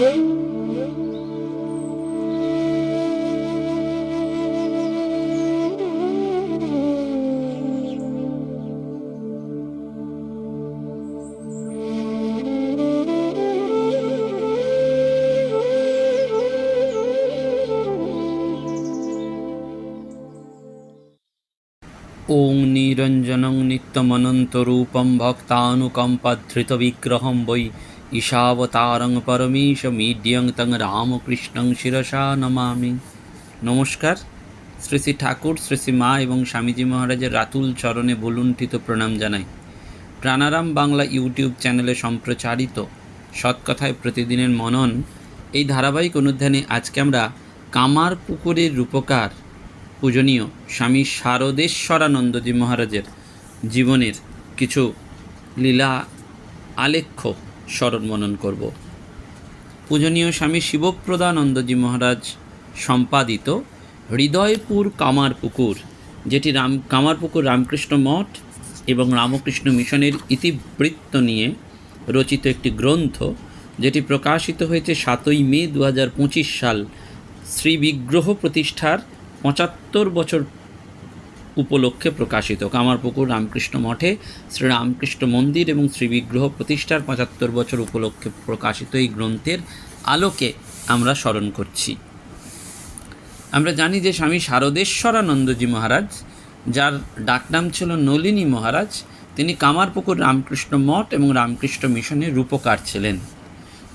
ॐ निरञ्जनं नित्यमनन्तरूपं भक्तानुकम्पधृतविग्रहं वै ঈশাবতারং পরমেশমিডিয়ং তং রামকৃষ্ণং শিরসা নমামি। নমস্কার। শ্রী শ্রী ঠাকুর, শ্রী শ্রী মা এবং স্বামীজি মহারাজের রাতুল চরণে বলুণ্ঠিত প্রণাম জানাই। প্রাণারাম বাংলা ইউটিউব চ্যানেলে সম্প্রচারিত সৎকথায় প্রতিদিনের মনন, এই ধারাবাহিক অনুধ্যানে আজকে আমরা কামার পুকুরের রূপকার পূজনীয় স্বামী শারদেশ্বরানন্দজি মহারাজের জীবনের কিছু লীলা, আলেখ্য স্মরণ মনন করব। পূজনীয় স্বামী শিবপ্রদানন্দজি মহারাজ সম্পাদিত হৃদয়পুর কামারপুকুর, যেটি রাম, কামারপুকুর রামকৃষ্ণ মঠ এবং রামকৃষ্ণ মিশনের ইতিবৃত্ত নিয়ে রচিত একটি গ্রন্থ, যেটি প্রকাশিত হয়েছে সাতই মে দু হাজার পঁচিশ সাল, শ্রী বিগ্রহ প্রতিষ্ঠার পঁচাত্তর বছর উপলক্ষে প্রকাশিত। কামারপুকুর রামকৃষ্ণ মঠে শ্রী রামকৃষ্ণ মন্দির এবং শ্রী বিগ্রহ প্রতিষ্ঠার পঁচাত্তর বছর উপলক্ষে প্রকাশিত এই গ্রন্থের আলোকে আমরা স্মরণ করছি। আমরা জানি যে স্বামী শারদেশ্বরানন্দজি মহারাজ, যার ডাকনাম ছিল নলিনী মহারাজ, তিনি কামারপুকুর রামকৃষ্ণ মঠ এবং রামকৃষ্ণ মিশনের রূপকার ছিলেন।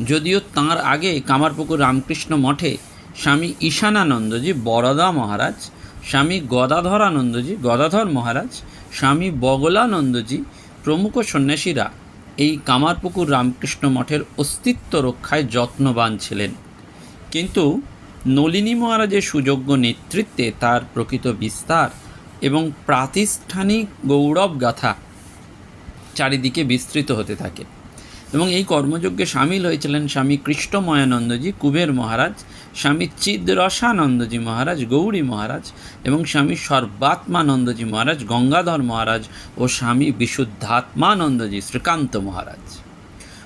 যদিও তাঁর আগে কামারপুকুর রামকৃষ্ণ মঠে স্বামী ঈশানানন্দজি বরদা মহারাজ স্বামী গদাধরানন্দজি গদাধর মহারাজ, স্বামী বগলানন্দজি, প্রমুখ সন্ন্যাসীরা এই কামারপুকুর রামকৃষ্ণ মঠের অস্তিত্ব রক্ষায় যত্নবান ছিলেন। কিন্তু নলিনী মহারাজের সুযোগ্য নেতৃত্বে তার প্রকৃত বিস্তার এবং প্রাতিষ্ঠানিক গৌরব গাথা চারিদিকে বিস্তৃত হতে থাকে। এবং এই কর্মযজ্ঞে সামিল হয়েছিলেন স্বামী কৃষ্ণময়ানন্দজি, কুবের মহারাজ, স্বামী চিদ্রসানন্দজি মহারাজ, গৌরী মহারাজ এবং স্বামী সর্বাত্মানন্দজি মহারাজ, গঙ্গাধর মহারাজ ও স্বামী বিশুদ্ধাত্মানন্দজি, শ্রীকান্ত মহারাজ।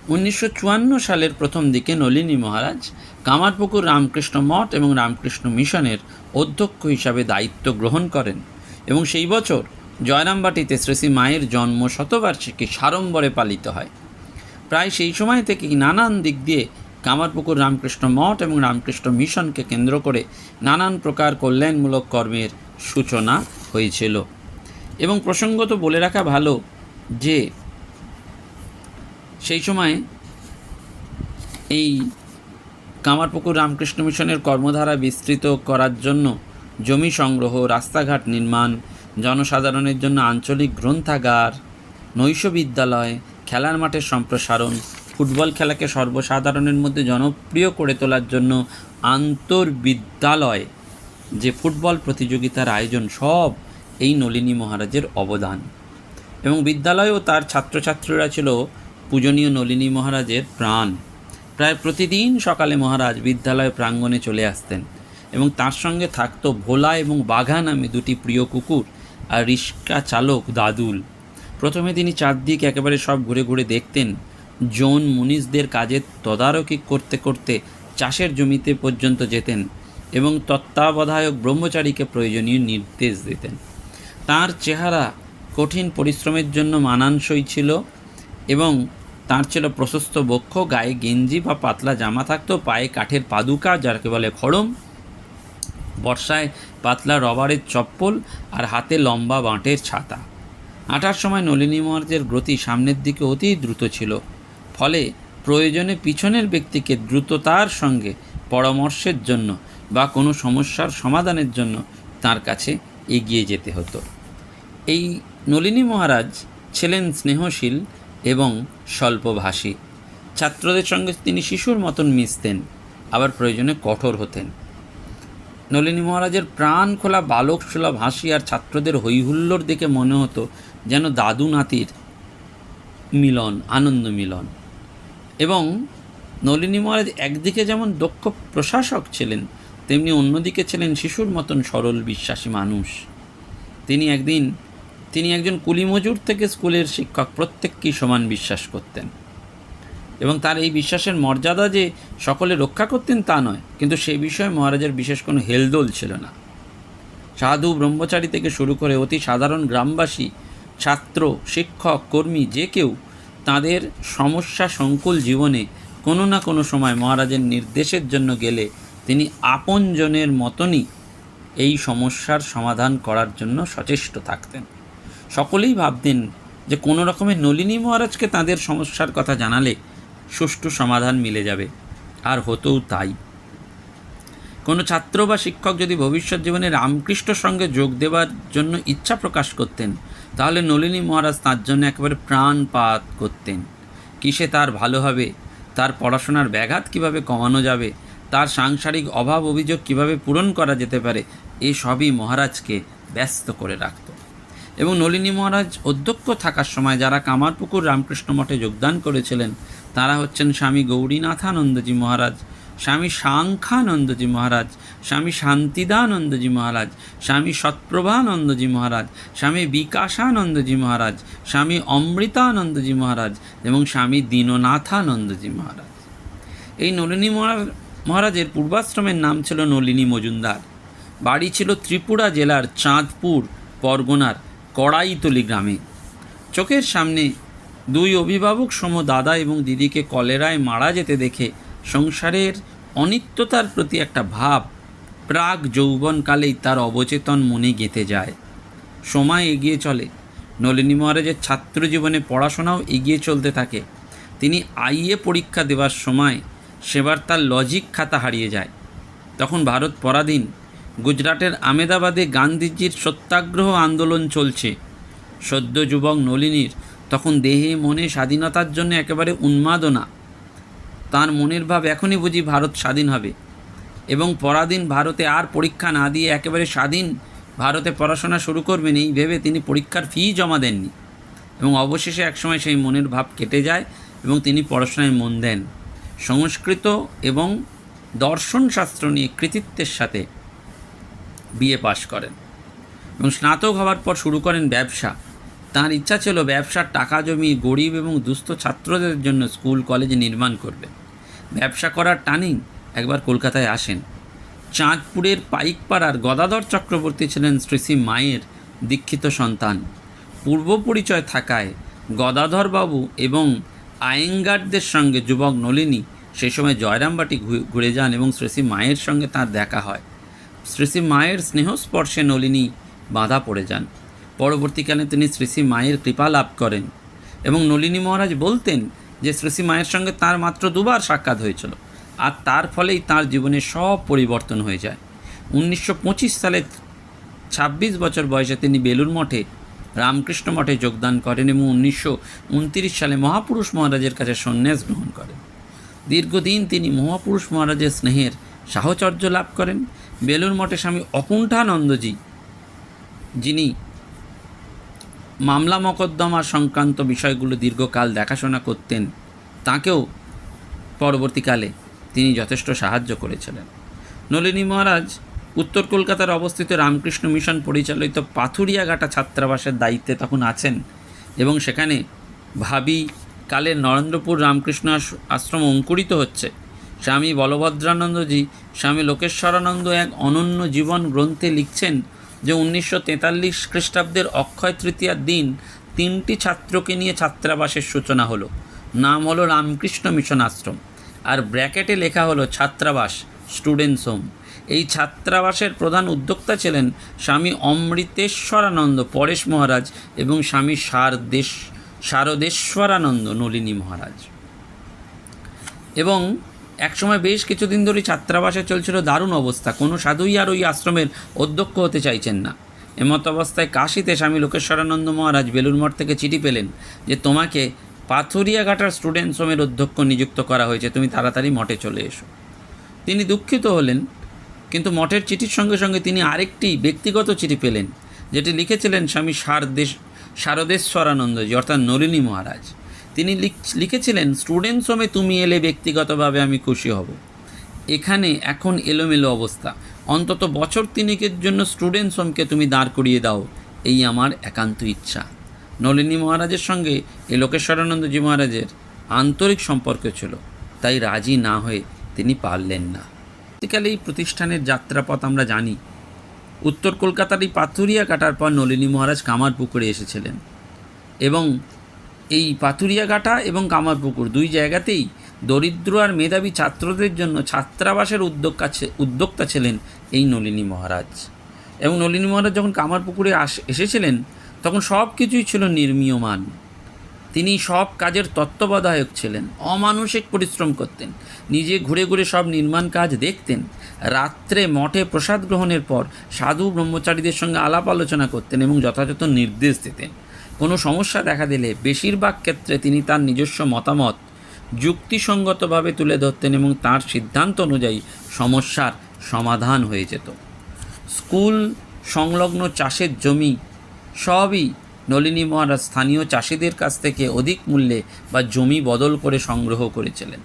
উনিশশো চুয়ান্ন সালের প্রথম দিকে নলিনী মহারাজ কামারপুকুর রামকৃষ্ণ মঠ এবং রামকৃষ্ণ মিশনের অধ্যক্ষ হিসাবে দায়িত্ব গ্রহণ করেন এবং সেই বছর জয়রামবাটিতে শ্রী শ্রী মায়ের জন্ম শতবার্ষিকী সাড়ম্বরে পালিত হয়। প্রায় সেই সময় থেকেই নানান দিক দিয়ে কামারপুকুর, রামকৃষ্ণ মঠ এবং রামকৃষ্ণ মিশনকে কেন্দ্র করে নানান প্রকার কল্যাণমূলক কর্মের সূচনা হয়েছিল। এবং প্রসঙ্গত বলে রাখা ভালো যে, সেই সময় এই কামারপুকুর, রামকৃষ্ণ মিশনের কর্মধারা বিস্তৃত করার জন্য জমি সংগ্রহ, রাস্তাঘাট নির্মাণ, জনসাধারণের জন্য আঞ্চলিক গ্রন্থাগার, নৈশ বিদ্যালয় খেলার মাঠের সম্প্রসারণ। ফুটবল খেলাকে সর্বসাধারণের মধ্যে জনপ্রিয় করে তোলার জন্য আন্তর্বিদ্যালয় যে ফুটবল প্রতিযোগিতার আয়োজন, সব এই নলিনী মহারাজের অবদান। এবং বিদ্যালয় ও তার ছাত্রছাত্রীরা ছিল পূজনীয় নলিনী মহারাজের প্রাণ। প্রায় প্রতিদিন সকালে মহারাজ বিদ্যালয় প্রাঙ্গণে চলে আসতেন এবং তার সঙ্গে থাকতো ভোলা এবং বাঘা নামে দুটি প্রিয় কুকুর আর রিক্সা চালক দাদুল। প্রথমে তিনি চারদিক একেবারে সব ঘুরে ঘুরে দেখতেন। জোন মুনিশদের কাজের তদারকি করতে করতে চাষের জমিতে পর্যন্ত যেতেন এবং তত্ত্বাবধায়ক ব্রহ্মচারীকে প্রয়োজনীয় নির্দেশ দিতেন। তার চেহারা কঠিন পরিশ্রমের জন্য মানানসই ছিল এবং তার ছিল প্রশস্ত বক্ষ, গায়ে গেঞ্জি বা পাতলা জামা থাকতো, পায়ে কাঠের পাদুকা যাকে বলে খড়ম, বর্ষায় পাতলা রবারের চপ্পল আর হাতে লম্বা বাঁটের ছাতা। হাঁটার সময় নলিনী মহারাজের গতি সামনের দিকে অতি দ্রুত ছিল। ফলে প্রয়োজনে পিছনের ব্যক্তিকে দ্রুততার সঙ্গে পরামর্শের জন্য বা কোনো সমস্যার সমাধানের জন্য তার কাছে এগিয়ে যেতে হতো। এই নলিনী মহারাজ ছিলেন স্নেহশীল এবং স্বল্পভাষী। ছাত্রদের সঙ্গে তিনি শিশুর মতন মিশতেন, আবার প্রয়োজনে কঠোর হতেন। নলিনী মহারাজের প্রাণ খোলা বালক সুলভ হাসি আর ছাত্রদের হৈহুল্লোর দেখে মনে হতো যেন দাদু নাতির মিলন, আনন্দ মিলন। এবং নলিনী মহারাজ একদিকে যেমন দক্ষ প্রশাসক ছিলেন, তেমনি অন্যদিকে ছিলেন শিশুর মতন সরল, বিশ্বাসী মানুষ। তিনি একদিন, তিনি একজন কুলিমজুর থেকে স্কুলের শিক্ষক, প্রত্যেককেই সমান বিশ্বাস করতেন। এবং তার এই বিশ্বাসের মর্যাদা যে সকলে রক্ষা করতেন তা নয়, কিন্তু সে বিষয়ে মহারাজের বিশেষ কোনো হেলদোল ছিল না। সাধু ব্রহ্মচারী থেকে শুরু করে অতি সাধারণ গ্রামবাসী ছাত্র, শিক্ষক, কর্মী যে কেউ তাদের সমস্যা সংকুল জীবনে কোনো না কোনো সময় মহারাজের নির্দেশের জন্য গেলে তিনি আপনজনের মতনই এই সমস্যার সমাধান করার জন্য সচেষ্ট থাকতেন। সকলেই ভাবতেন যে কোনো রকমের নলিনী মহারাজকে তাদের সমস্যার কথা জানালে সুষ্ঠু সমাধান মিলে যাবে। আর হতেও তাই। কোনো ছাত্র বা শিক্ষক যদি ভবিষ্যৎ জীবনে রামকৃষ্ণর সঙ্গে যোগ দেওয়ার জন্য ইচ্ছা প্রকাশ করতেন তাহলে নলিনী মহারাজ তার জন্য একেবারে প্রাণপাত করতেন। কিসে তার ভালো হবে? তার পড়াশোনার ব্যাঘাত কীভাবে কমানো যাবে? তার সাংসারিক অভাব অভিযোগ কীভাবে পূরণ করা যেতে পারে? এই সবই মহারাজকে ব্যস্ত করে রাখত। এবং নলিনী মহারাজ অধ্যক্ষ থাকার সময় যারা কামারপুকুর রামকৃষ্ণ মঠে যোগদান করেছিলেন, তারা হচ্ছেন স্বামী গৌরীনাথানন্দজি মহারাজ। স্বামী সাংখ্যানন্দজি মহারাজ, স্বামী শান্তিদানন্দজি মহারাজ, স্বামী সৎপ্রভানন্দজি মহারাজ, স্বামী বিকাশানন্দজি মহারাজ, স্বামী অমৃতানন্দজি মহারাজ এবং স্বামী দীননাথানন্দজি মহারাজ। এই নলিনী মহারাজ, মহারাজের পূর্বাশ্রমের নাম ছিল নলিনী মজুমদার। বাড়ি ছিল ত্রিপুরা জেলার চাঁদপুর পরগনার কড়াইতলি গ্রামে। চোখের সামনে দুই অভিভাবক সম দাদা এবং দিদিকে কলেরায় মারা যেতে দেখে সংসারের অনিত্যতার প্রতি একটা ভাব প্রাক যৌবনকালেই তার অবচেতন মনে গেঁথে যায়। সময় এগিয়ে চলে। নলিনী মহারাজের ছাত্র জীবনে পড়াশোনাও এগিয়ে চলতে থাকে। তিনি আইএ পরীক্ষা দেওয়ার সময় সেবার তার লজিক খাতা হারিয়ে যায়। তখন ভারত পরাধীন, গুজরাটের আমেদাবাদে গান্ধীজির সত্যাগ্রহ আন্দোলন চলছে। সদ্য যুবক নলিনীর তখন দেহে মনে স্বাধীনতার জন্য একেবারে উন্মাদনা। তার মনের ভাব এখনই বুঝি ভারত স্বাধীন হবে এবং পরাধীন ভারতে আর পরীক্ষা না দিয়ে একেবারে স্বাধীন ভারতে পড়াশোনা শুরু করবেন এই ভেবে তিনি পরীক্ষার ফি জমা দেননি এবং অবশেষে একসময় সেই মনের ভাব কেটে যায় এবং তিনি পড়াশোনায় মন দেন। সংস্কৃত এবং দর্শনশাস্ত্র নিয়ে কৃতিত্বের সাথে বিএ পাশ করেন এবং স্নাতক হওয়ার পর শুরু করেন ব্যবসা। তাঁর ইচ্ছা ছিল ব্যবসার টাকা জমিয়ে গরিব এবং দুস্থ ছাত্রদের জন্য স্কুল, কলেজ নির্মাণ করবেন। ব্যবসা করার টানিং একবার কলকাতায় আসেন। চাঁদপুরের পাইকপাড়ার গদাধর চক্রবর্তী ছিলেন শ্রী শ্রী মায়ের দীক্ষিত সন্তান। পূর্ব পরিচয় থাকায় গদাধরবাবু এবং আয়েঙ্গারদের সঙ্গে যুবক নলিনী সেই সময় জয়রামবাটি ঘুরে যান এবং শ্রী শ্রী মায়ের সঙ্গে তার দেখা হয়। শ্রী শ্রী মায়ের স্নেহস্পর্শে নলিনী বাধা পড়ে যান। পরবর্তীকালে তিনি শ্রী শ্রী মায়ের কৃপা লাভ করেন এবং নলিনী মহারাজ বলতেন যে শ্রী শ্রী মায়ের সঙ্গে তার মাত্র দুবার সাক্ষাৎ হয়েছিল আর তার ফলেই তার জীবনে সব পরিবর্তন হয়ে যায়। উনিশশো পঁচিশ সালে ছাব্বিশ বছর বয়সে তিনি বেলুর মঠে, রামকৃষ্ণ মঠে যোগদান করেন এবং উনিশশো সালে মহাপুরুষ মহারাজের কাছে সন্ন্যাস গ্রহণ করেন। দীর্ঘদিন তিনি মহাপুরুষ মহারাজের স্নেহের সাহচর্য লাভ করেন। বেলুর মঠে স্বামী অকুণ্ঠানন্দজি, যিনি মামলা মকদ্দমা সংক্রান্ত বিষয়গুলো দীর্ঘকাল দেখাশোনা করতেন, তাকেও পরবর্তীকালে তিনি যথেষ্ট সাহায্য করেছিলেন। নলিনী মহারাজ উত্তর কলকাতার অবস্থিত রামকৃষ্ণ মিশন পরিচালিত পাথুরিয়াঘাটা ছাত্রাবাসের দায়িত্বে তখন আছেন এবং সেখানে ভাবি কালের নরেন্দ্রপুর রামকৃষ্ণ আশ্রম অঙ্কুরিত হচ্ছে। স্বামী বলভদ্রানন্দজি, স্বামী লোকেশ্বরানন্দ এক অনন্য জীবন গ্রন্থে লিখছেন যে উনিশশো তেতাল্লিশ খ্রিস্টাব্দের অক্ষয় তৃতীয়ার দিন তিনটি ছাত্রকে নিয়ে ছাত্রাবাসের সূচনা হলো। নাম হলো রামকৃষ্ণ মিশন আশ্রম। আর ব্র্যাকেটে লেখা হলো ছাত্রাবাস, স্টুডেন্টস হোম। এই ছাত্রাবাসের প্রধান উদ্যোক্তা ছিলেন স্বামী অমৃতেশ্বরানন্দ পরেশ মহারাজ এবং স্বামী সারদেশ শারদেশ্বরানন্দ নলিনী মহারাজ। এবং একসময় বেশ কিছুদিন ধরে ছাত্রাবাসে চলছিল দারুণ অবস্থা। কোনো সাধুই আর ওই আশ্রমের অধ্যক্ষ হতে চাইছেন না। এমত অবস্থায় কাশিতে স্বামী লোকেশ্বরানন্দ মহারাজ বেলুর মঠ থেকে চিঠি পেলেন যে, তোমাকে পাথুরিয়াঘাটার স্টুডেন্টস হোমের অধ্যক্ষ নিযুক্ত করা হয়েছে। তুমি তাড়াতাড়ি মঠে চলে এসো। তিনি দুঃখিত হলেন, কিন্তু মঠের চিঠির সঙ্গে সঙ্গে তিনি আরেকটি ব্যক্তিগত চিঠি পেলেন, যেটি লিখেছিলেন স্বামী সারদেশ শারদেশ্বরানন্দজি অর্থাৎ নলিনী মহারাজ। তিনি লিখ- লিখেছিলেন স্টুডেন্ট হোমে তুমি এলে ব্যক্তিগতভাবে আমি খুশি হব। এখানে এখন এলোমেলো অবস্থা। অন্তত বছর তিনেকের জন্য স্টুডেন্ট হোমকে তুমি দাঁড় করিয়ে দাও, এই আমার একান্ত ইচ্ছা। নলিনী মহারাজের সঙ্গে এ লোকেশ্বরানন্দজি মহারাজের আন্তরিক সম্পর্ক ছিল, তাই রাজি না হয়ে তিনি পারলেন না। বেসিক্যালি এই প্রতিষ্ঠানের যাত্রাপথ আমরা জানি। উত্তর কলকাতার এই পাথুরিয়া কাটার পর নলিনী মহারাজ কামারপুকুরে এসেছিলেন এবং এই পাথুরিয়াঘাটা এবং কামারপুকুর দুই জায়গাতেই দরিদ্র আর মেধাবী ছাত্রদের জন্য ছাত্রাবাসের উদ্যোগ কাছে উদ্যোক্তা ছিলেন এই নলিনী মহারাজ। এবং নলিনী মহারাজ যখন কামারপুকুরে আস এসেছিলেন, তখন সব কিছুই ছিল নির্মীয়মান। তিনি সব কাজের তত্ত্বাবধায়ক ছিলেন, অমানসিক পরিশ্রম করতেন, নিজে ঘুরে ঘুরে সব নির্মাণ কাজ দেখতেন, রাত্রে মঠে প্রসাদ গ্রহণের পর সাধু ব্রহ্মচারীদের সঙ্গে আলাপ আলোচনা করতেন এবং যথাযথ নির্দেশ দিতেন। কোনো সমস্যা দেখা দিলে বেশিরভাগ ক্ষেত্রে তিনি তার নিজস্ব মতামত যুক্তিসঙ্গতভাবে তুলে ধরতেন এবং তার সিদ্ধান্ত অনুযায়ী সমস্যার সমাধান হয়ে যেত। স্কুল, সংলগ্ন চাষের জমি সবই নলিনী মহারাজ স্থানীয় চাষিদের কাছ থেকে অধিক মূল্যে বা জমি বদল করে সংগ্রহ করেছিলেন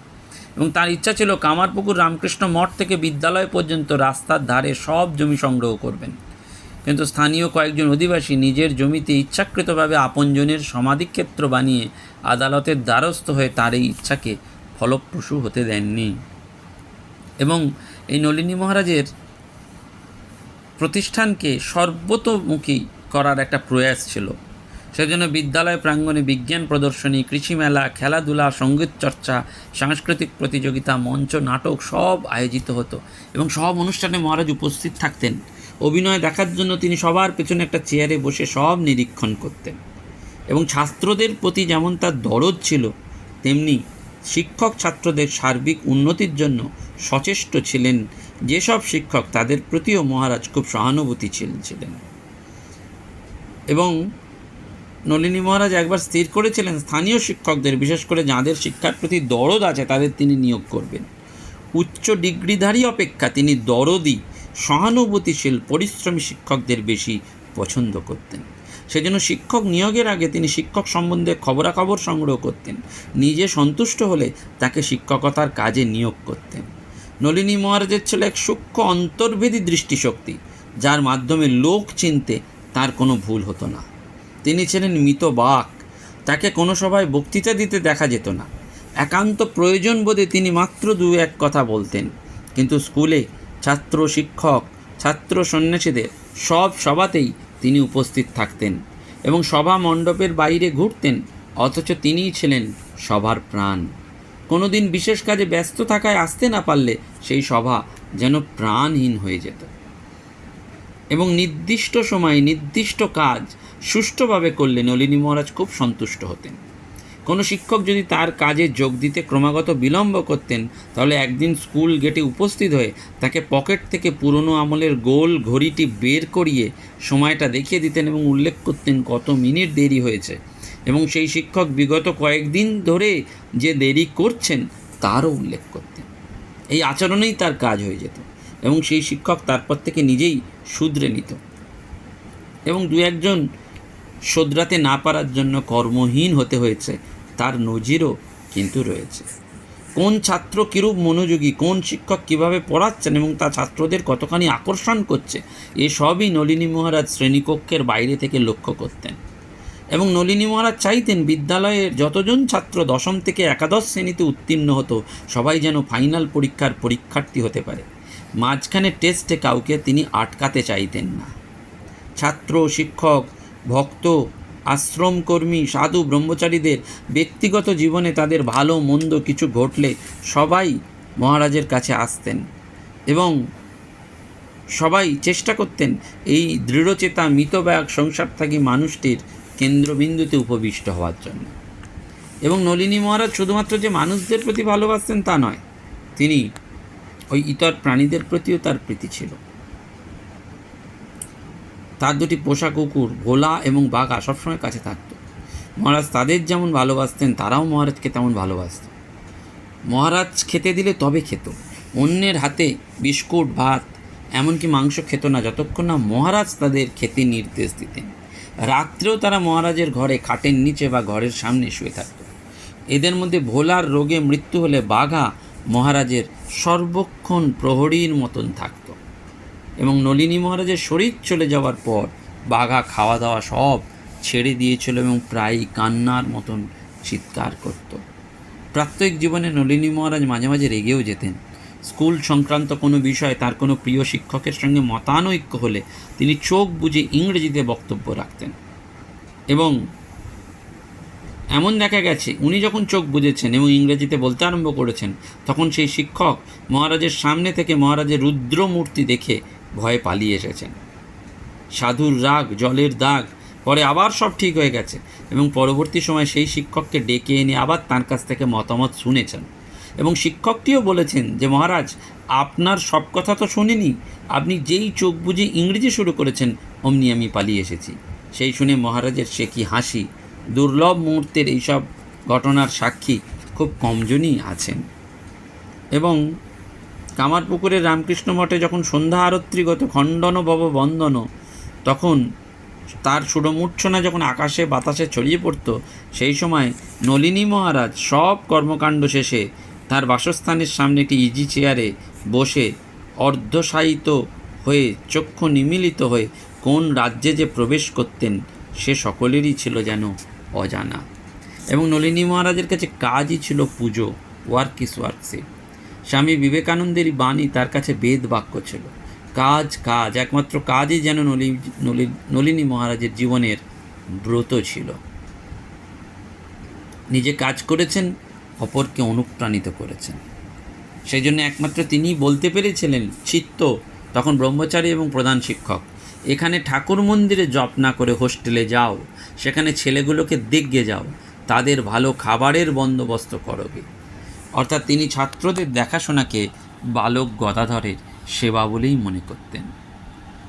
এবং তার ইচ্ছা ছিল কামারপুকুর রামকৃষ্ণ মঠ থেকে বিদ্যালয় পর্যন্ত রাস্তার ধারে সব জমি সংগ্রহ করবেন। কিন্তু স্থানীয় কয়েকজন অধিবাসী নিজের জমিতে ইচ্ছাকৃতভাবে আপনজনের সমাধিক্ষেত্র বানিয়ে আদালতের দ্বারস্থ হয়ে তার এই ইচ্ছাকে ফলপ্রসূ হতে দেননি। এবং এই নলিনী মহারাজের প্রতিষ্ঠানকে সর্বতোমুখী করার একটা প্রয়াস ছিল। সেজন্য বিদ্যালয় প্রাঙ্গণে বিজ্ঞান প্রদর্শনী, কৃষি মেলা, খেলাধুলা, সংগীত চর্চা, সাংস্কৃতিক প্রতিযোগিতা, মঞ্চ, নাটক সব আয়োজিত হতো এবং সব অনুষ্ঠানে মহারাজ উপস্থিত থাকতেন। অভিনয় দেখার জন্য তিনি সবার পেছনে একটা চেয়ারে বসে সব নিরীক্ষণ করতেন। এবং ছাত্রদের প্রতি যেমন তার দরদ ছিল, তেমনি শিক্ষক ছাত্রদের সার্বিক উন্নতির জন্য সচেষ্ট ছিলেন। যেসব শিক্ষক তাদের প্রতিও মহারাজ খুব সহানুভূতিশীল ছিলেন। এবং নলিনী মহারাজ একবার স্থির করেছিলেন, স্থানীয় শিক্ষকদের, বিশেষ করে যাঁদের শিক্ষার প্রতি দরদ আছে, তাদের তিনি নিয়োগ করবেন। উচ্চ ডিগ্রিধারী অপেক্ষা তিনি দরদি সহানুভূতিশীল, পরিশ্রমী শিক্ষকদের বেশি পছন্দ করতেন। সেজন্য শিক্ষক নিয়োগের আগে তিনি শিক্ষক সম্বন্ধে খবরাখবর সংগ্রহ করতেন। নিজে সন্তুষ্ট হলে তাকে শিক্ষকতার কাজে নিয়োগ করতেন। নলিনী মহারাজের ছিল এক সূক্ষ্ম অন্তর্ভেদী দৃষ্টিশক্তি, যার মাধ্যমে লোক চিনতে তার কোনো ভুল হতো না। তিনি ছিলেন মৃত বাক, তাকে কোনো সভায় বক্তৃতা দিতে দেখা যেত না। একান্ত প্রয়োজন বোধে তিনি মাত্র দু এক কথা বলতেন, কিন্তু স্কুলে ছাত্র শিক্ষক, ছাত্র সন্ন্যাসীদের সব সভাতেই তিনি উপস্থিত থাকতেন এবং সভা মণ্ডপের বাইরে ঘুরতেন, অথচ তিনিই ছিলেন সভার প্রাণ। কোনো দিন বিশেষ কাজে ব্যস্ত থাকায় আসতে না পারলে সেই সভা যেন প্রাণহীন হয়ে যেত। এবং নির্দিষ্ট সময়ে নির্দিষ্ট কাজ সুষ্ঠুভাবে করলে নলিনী মহারাজ খুব সন্তুষ্ট হতেন। কোনো শিক্ষক যদি তার কাজে যোগ দিতে ক্রমাগত বিলম্ব করতেন, তাহলে একদিন স্কুল গেটে উপস্থিত হয়ে তাকে পকেট থেকে পুরনো আমলের গোল ঘড়িটি বের করিয়ে সময়টা দেখিয়ে দিতেন এবং উল্লেখ করতেন কত মিনিট দেরি হয়েছে। এবং সেই শিক্ষক বিগত কয়েকদিন ধরে যে দেরি করছেন, তারও উল্লেখ করতেন। এই আচরণেই তার কাজ হয়ে যেত এবং সেই শিক্ষক তারপর থেকে নিজেই শুধরে নিত। এবং দু একজন শোধরাতে না পারার জন্য কর্মহীন হতে হয়েছে। তার নজিরও কিন্তু রয়েছে। কোন ছাত্র কীরূপ মনোযোগী, কোন শিক্ষক কীভাবে পড়াচ্ছেন এবং তা ছাত্রদের কতখানি আকর্ষণ করছে এসবই নলিনী মহারাজ শ্রেণীকক্ষের বাইরে থেকে লক্ষ্য করতেন। এবং নলিনী মহারাজ চাইতেন বিদ্যালয়ের যতজন ছাত্র দশম থেকে একাদশ শ্রেণীতে উত্তীর্ণ হতো, সবাই যেন ফাইনাল পরীক্ষার পরীক্ষার্থী হতে পারে। মাঝখানে টেস্টে কাউকে তিনি আটকাতে চাইতেন না। ছাত্র, শিক্ষক, ভক্ত আশ্রমকর্মী, সাধু ব্রহ্মচারীদের ব্যক্তিগত জীবনে তাদের ভালো মন্দ কিছু ঘটলে সবাই মহারাজের কাছে আসতেন এবং সবাই চেষ্টা করতেন এই দৃঢ়চেতা মিতব্যাগ সংসার থাকি মানুষটির কেন্দ্রবিন্দুতে উপবিষ্ট হওয়ার জন্য। এবং নলিনী মহারাজ শুধুমাত্র যে মানুষদের প্রতি ভালোবাসতেন তা নয়, তিনি ওই ইতর প্রাণীদের প্রতিও তার প্রীতি ছিল। তার দুটি পোষা কুকুর, ভোলা এবং বাঘা, সবসময় কাছে থাকত। মহারাজ তাদের যেমন ভালোবাসতেন, তারাও মহারাজকে তেমন ভালোবাসত। মহারাজ খেতে দিলে তবে খেত। অন্যের হাতে বিস্কুট, ভাত, এমনকি মাংস খেত না, যতক্ষণ না মহারাজ তাদের খেতে নির্দেশ দিতেন। রাত্রেও তারা মহারাজের ঘরে খাটের নিচে বা ঘরের সামনে শুয়ে থাকত। এদের মধ্যে ভোলার রোগে মৃত্যু হলে বাঘা মহারাজের সর্বক্ষণ প্রহরীর মতন থাকত। এবং নলিনী মহারাজের শরীর চলে যাওয়ার পর বাঘা খাওয়া দাওয়া সব ছেড়ে দিয়েছিল এবং প্রায়ই কান্নার মতন চিৎকার করত। প্রাত্যহিক জীবনে নলিনী মহারাজ মাঝে মাঝে রেগেও যেতেন। স্কুল সংক্রান্ত কোনো বিষয়ে তার কোনো প্রিয় শিক্ষকের সঙ্গে মতানৈক্য হলে তিনি চোখ বুজে ইংরেজিতে বক্তব্য রাখতেন। এবং এমন দেখা গেছে, উনি যখন চোখ বুঝেছেন এবং ইংরেজিতে বলতে আরম্ভ করেছেন, তখন সেই শিক্ষক মহারাজের সামনে থেকে মহারাজের রুদ্র মূর্তি দেখে ভয়ে পালিয়ে এসেছেন। সাধুর রাগ, জলের দাগ, পরে আবার সব ঠিক হয়ে গেছে এবং পরবর্তী সময় সেই শিক্ষককে ডেকে এনে আবার তার কাছ থেকে মতামত শুনেছেন এবং শিক্ষকটিও বলেছেন যে, মহারাজ, আপনার সব কথা তো শুনিনি। আপনি যেই চোখ বুঝে ইংরেজি শুরু করেছেন, অমনি আমি পালিয়ে এসেছি। সেই শুনে মহারাজের সে কি হাসি। দুর্লভ মুহূর্তের এইসব ঘটনার সাক্ষী খুব কমজনই আছেন। এবং কামারপুকুরের রামকৃষ্ণ মঠে যখন সন্ধ্যা আরত্রিগত খণ্ডন ভব বন্দন, তখন তার সুরমূর্ছনা যখন আকাশে বাতাসে ছড়িয়ে পড়তো, সেই সময় নলিনী মহারাজ সব কর্মকাণ্ড শেষে তার বাসস্থানের সামনে একটি ইজি চেয়ারে বসে অর্ধশায়িত হয়ে চক্ষু নিমিলিত হয়ে কোন রাজ্যে যে প্রবেশ করতেন, সে সকলেরই ছিল যেন অজানা। এবং নলিনী মহারাজের কাছে কাজই ছিল পুজো ওয়ার্ক ইস ওয়ার্কসে স্বামী বিবেকানন্দেরই বাণী তার কাছে বেদ বাক্য ছিল। কাজ কাজ, একমাত্র কাজই যেন নলি নলি- নলিনী মহারাজের জীবনের ব্রত ছিল। নিজে কাজ করেছেন, অপরকে অনুপ্রাণিত করেছেন। সেই জন্য একমাত্র তিনিই বলতে পেরেছিলেন, চিত্ত তখন ব্রহ্মচারী এবং প্রধান শিক্ষক, এখানে ঠাকুর মন্দিরে জপ না করে হোস্টেলে যাও, সেখানে ছেলেগুলোকে দেখগে যাও, তাদের ভালো খাবারের বন্দোবস্ত করবে অর্থাৎ তিনি ছাত্রদের দেখাশোনাকে বালক গদাধরের সেবা বলেই মনে করতেন।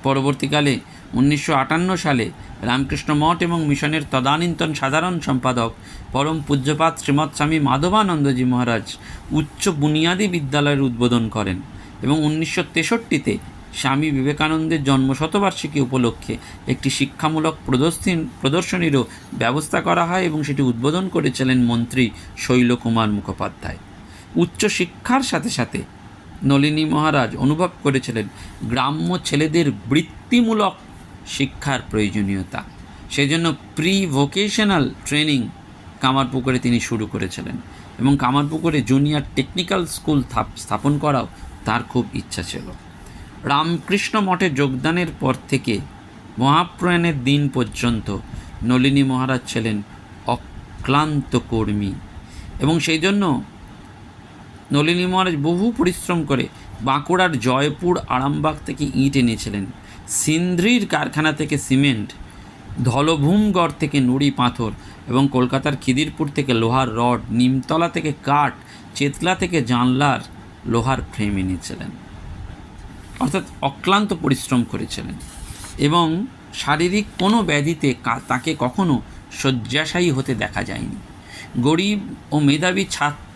পরবর্তীকালে উনিশশো আটান্ন সালে রামকৃষ্ণ মঠ এবং মিশনের তদানীন্তন সাধারণ সম্পাদক পরম পূজ্যপাত শ্রীমৎ স্বামী মাধবানন্দজি মহারাজ উচ্চ বুনিয়াদী বিদ্যালয়ের উদ্বোধন করেন এবং উনিশশো তেষট্টিতে স্বামী বিবেকানন্দের জন্মশতবার্ষিকী উপলক্ষে একটি শিক্ষামূলক প্রদর্শন প্রদর্শনীরও ব্যবস্থা করা হয় এবং সেটি উদ্বোধন করেছিলেন মন্ত্রী শৈলকুমার মুখোপাধ্যায়। উচ্চ শিক্ষার সাথে সাথে নলিনী মহারাজ অনুভব করেছিলেন গ্রাম্য ছেলেদের বৃত্তিমূলক শিক্ষার প্রয়োজনীয়তা। সেজন্য প্রি ভোকেশনাল ট্রেনিং কামারপুকুরে তিনি শুরু করেছিলেন এবং কামারপুকুরে জুনিয়র টেকনিক্যাল স্কুল স্থাপন করাও তার খুব ইচ্ছা ছিল। রামকৃষ্ণ মঠে যোগদানের পর থেকে মহাপ্রয়াণের দিন পর্যন্ত নলিনী মহারাজ ছিলেন অক্লান্ত কর্মী এবং সেই জন্য নলিনী মহারাজ বহু পরিশ্রম করে বাঁকুড়ার জয়পুর আরামবাগ থেকে ইট এনেছিলেন সিন্ধ্রির কারখানা থেকে সিমেন্ট, ধলভূমগড় থেকে নুড়ি পাথর এবং কলকাতার খিদিরপুর থেকে লোহার রড, নিমতলা থেকে কাঠ, চেতলা থেকে জানলার লোহার ফ্রেম এনেছিলেন। অর্থাৎ অক্লান্ত পরিশ্রম করেছিলেন এবং শারীরিক কোনো ব্যাধিতে তাকে কখনো শয্যাশায়ী হতে দেখা যায়নি। গরিব ও মেধাবী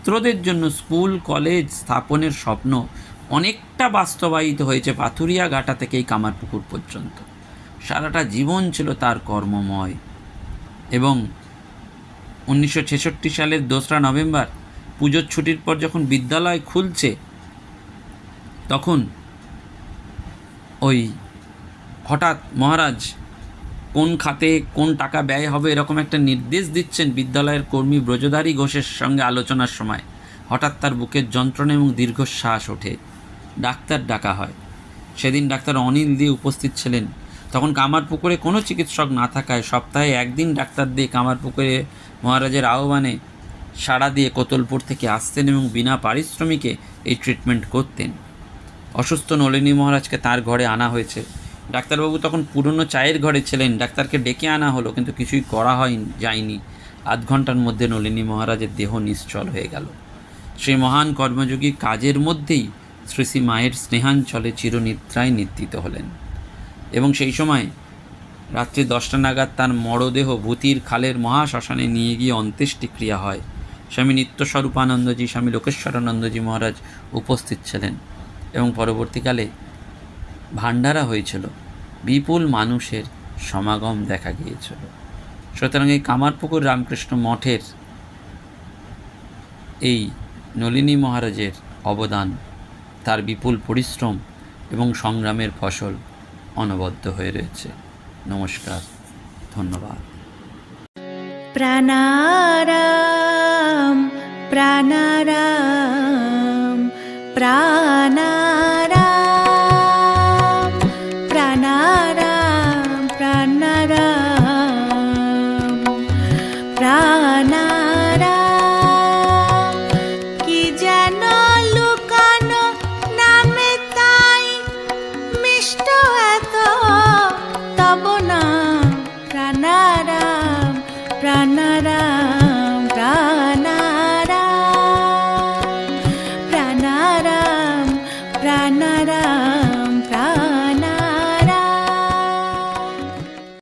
ছাত্রদের জন্য স্কুল, কলেজ স্থাপনের স্বপ্ন অনেকটা বাস্তবায়িত হয়েছে পাথুরিয়া ঘাটা থেকেই কামারপুকুর পর্যন্ত। সারাটা জীবন ছিল তার কর্মময়। এবং উনিশশো ছেষট্টি সালের দোসরা নভেম্বর, পুজোর ছুটির পর যখন বিদ্যালয় খুলছে, তখন ওই হঠাৎ মহারাজ কোন খাতে কোন টাকা ব্যয় হবে এরকম একটা নির্দেশ দিচ্ছেন বিদ্যালয়ের কর্মী ব্রজদারি ঘোষের সঙ্গে আলোচনার সময়। হঠাৎ তার বুকের যন্ত্রণা এবং দীর্ঘশ্বাস ওঠে। ডাক্তার ডাকা হয়। সেদিন ডাক্তার অনিল দিয়ে উপস্থিত ছিলেন। তখন কামারপুকুরে কোনো চিকিৎসক না থাকায় সপ্তাহে একদিন ডাক্তার দিয়ে কামারপুকুরে মহারাজের আহ্বানে সাড়া দিয়ে কোতলপুর থেকে আসতেন এবং বিনা পারিশ্রমিকে এই ট্রিটমেন্ট করতেন। অসুস্থ নলিনী মহারাজকে তার ঘরে আনা হয়েছে। ডাক্তারবাবু তখন পুরনো চায়ের ঘরে ছিলেন, ডাক্তারকে ডেকে আনা হলো, কিন্তু কিছুই করা হয় যায়নি। আধ ঘণ্টার মধ্যে নলিনী মহারাজের দেহ নিশ্চল হয়ে গেল। সেই মহান কর্মযোগী কাজের মধ্যেই শ্রী শ্রী মায়ের স্নেহাঞ্চলে চিরনিদ্রায় নিদ্রিত হলেন। এবং সেই সময় রাত্রি দশটা নাগাদ তার মরদেহ ভূতির খালের মহাশ্মশানে নিয়ে গিয়ে অন্ত্যেষ্টিক্রিয়া হয়। স্বামী নিত্যস্বরূপানন্দজি, স্বামী লোকেশ্বরানন্দজি মহারাজ উপস্থিত ছিলেন এবং পরবর্তীকালে ভাণ্ডারা হয়েছিল, বিপুল মানুষের সমাগম দেখা গিয়েছিল। সুতরাং এই কামারপুকুর রামকৃষ্ণ মঠের এই নলিনী মহারাজের অবদান, তার বিপুল পরিশ্রম এবং সংগ্রামের ফসল অনবদ্য হয়ে রয়েছে। নমস্কার, ধন্যবাদ। প্রাণারাম প্রাণারাম প্রাণা